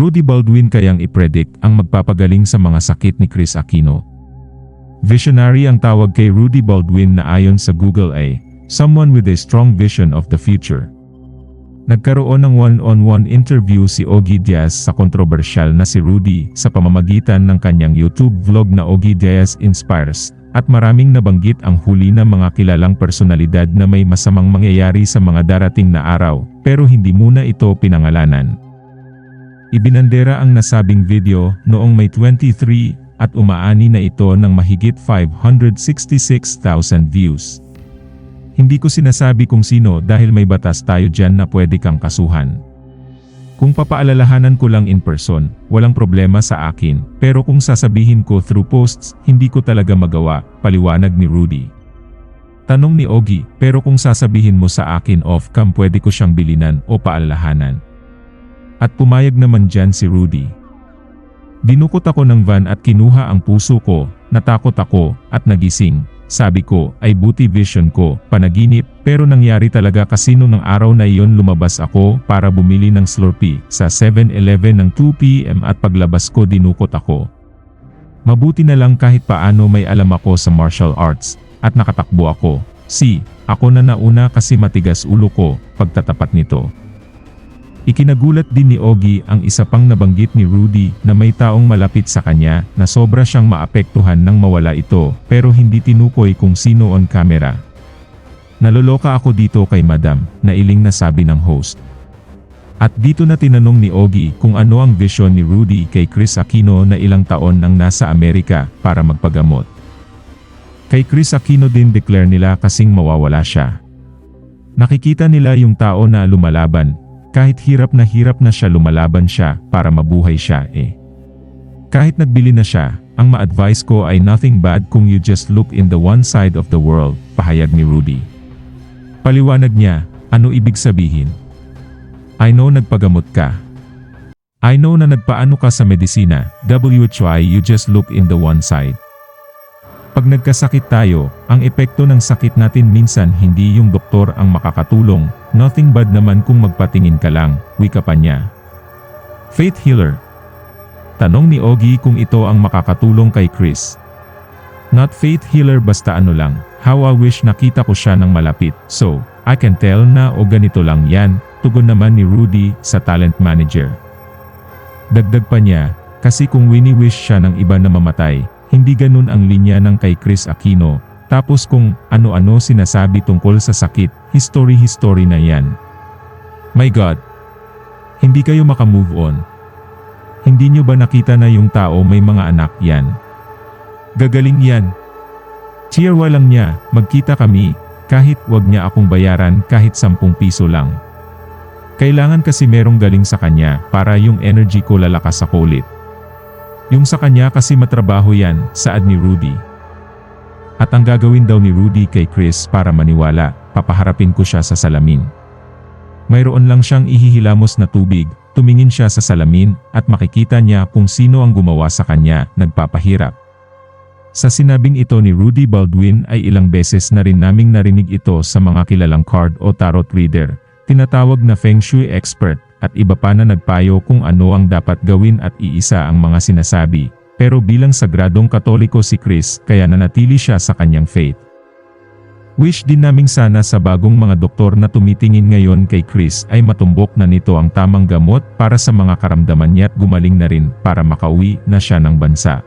Rudy Baldwin kayang ipredict ang magpapagaling sa mga sakit ni Chris Aquino. Visionary ang tawag kay Rudy Baldwin na ayon sa Google ay, someone with a strong vision of the future. Nagkaroon ng one-on-one interview si Ogie Diaz sa kontrobersyal na si Rudy sa pamamagitan ng kanyang YouTube vlog na Ogie Diaz Inspires, at maraming nabanggit ang huli ng mga kilalang personalidad na may masamang mangyayari sa mga darating na araw, pero hindi muna ito pinangalanan. Ibinandera ang nasabing video noong May 23 at umaani na ito ng mahigit 566,000 views. Hindi ko sinasabi kung sino dahil may batas tayo dyan na pwede kang kasuhan. Kung papaalalahanan ko lang in person, walang problema sa akin, pero kung sasabihin ko through posts, hindi ko talaga magawa, paliwanag ni Rudy. Tanong ni Ogie, pero kung sasabihin mo sa akin off-cam pwede ko siyang bilinan o paalalahanan. At pumayag naman dyan si Rudy. Dinukot ako ng van at kinuha ang puso ko, natakot ako, at nagising. Sabi ko, ay buti vision ko, panaginip, pero nangyari talaga kasi nung ng araw na iyon lumabas ako para bumili ng Slurpee sa 7-Eleven ng 2pm at paglabas ko dinukot ako. Mabuti na lang kahit paano may alam ako sa martial arts, at nakatakbo ako. Si, ako na nauna kasi matigas ulo ko, pagtatapat nito. Ikinagulat din ni Ogie ang isa pang nabanggit ni Rudy na may taong malapit sa kanya na sobra siyang maapektuhan nang mawala ito pero hindi tinukoy kung sino on camera. Naloloka ako dito kay madam, na iling na sabi ng host. At dito na tinanong ni Ogie kung ano ang vision ni Rudy kay Chris Aquino na ilang taon nang nasa Amerika para magpagamot. Kay Chris Aquino din declare nila kasing mawawala siya. Nakikita nila yung tao na lumalaban, kahit hirap na hirap na siya lumalaban siya para mabuhay siya eh. Kahit nagbili na siya, ang ma-advise ko ay nothing bad kung you just look in the one side of the world, pahayag ni Rudy. Paliwanag niya, ano ibig sabihin? I know nagpagamot ka. I know na nagpaano ka sa medisina, WHY you just look in the one side. Pag nagkasakit tayo, ang epekto ng sakit natin minsan hindi yung doktor ang makakatulong, nothing bad naman kung magpatingin ka lang, wika pa niya. Faith Healer Tanong ni Ogie kung ito ang makakatulong kay Chris. Not faith healer basta ano lang, how I wish nakita ko siya ng malapit, so, I can tell na o ganito lang yan, tugon naman ni Rudy sa talent manager. Dagdag pa niya, kasi kung wini-wish siya ng iba na mamatay, hindi ganun ang linya ng kay Chris Aquino. Tapos kung ano-ano sinasabi tungkol sa sakit, history-history na yan. My God! Hindi kayo makamove on. Hindi nyo ba nakita na yung tao may mga anak yan? Gagaling yan. Cheerwa lang niya, magkita kami, kahit wag niya akong bayaran kahit 10 piso lang. Kailangan kasi merong galing sa kanya para yung energy ko lalakas sa kulit. Yung sa kanya kasi matrabaho yan, saad ni Rudy. At ang gagawin daw ni Rudy kay Chris para maniwala, papaharapin ko siya sa salamin. Mayroon lang siyang ihihilamos na tubig, tumingin siya sa salamin at makikita niya kung sino ang gumawa sa kanya, nagpapahirap. Sa sinabing ito ni Rudy Baldwin ay ilang beses na rin naming narinig ito sa mga kilalang card o tarot reader, tinatawag na Feng Shui expert, at iba pa na nagpayo kung ano ang dapat gawin at iisa ang mga sinasabi. Pero bilang sagradong katoliko si Chris kaya nanatili siya sa kanyang faith. Wish din naming sana sa bagong mga doktor na tumitingin ngayon kay Chris ay matumbok na nito ang tamang gamot para sa mga karamdaman niya at gumaling na rin para makauwi na siya ng bansa.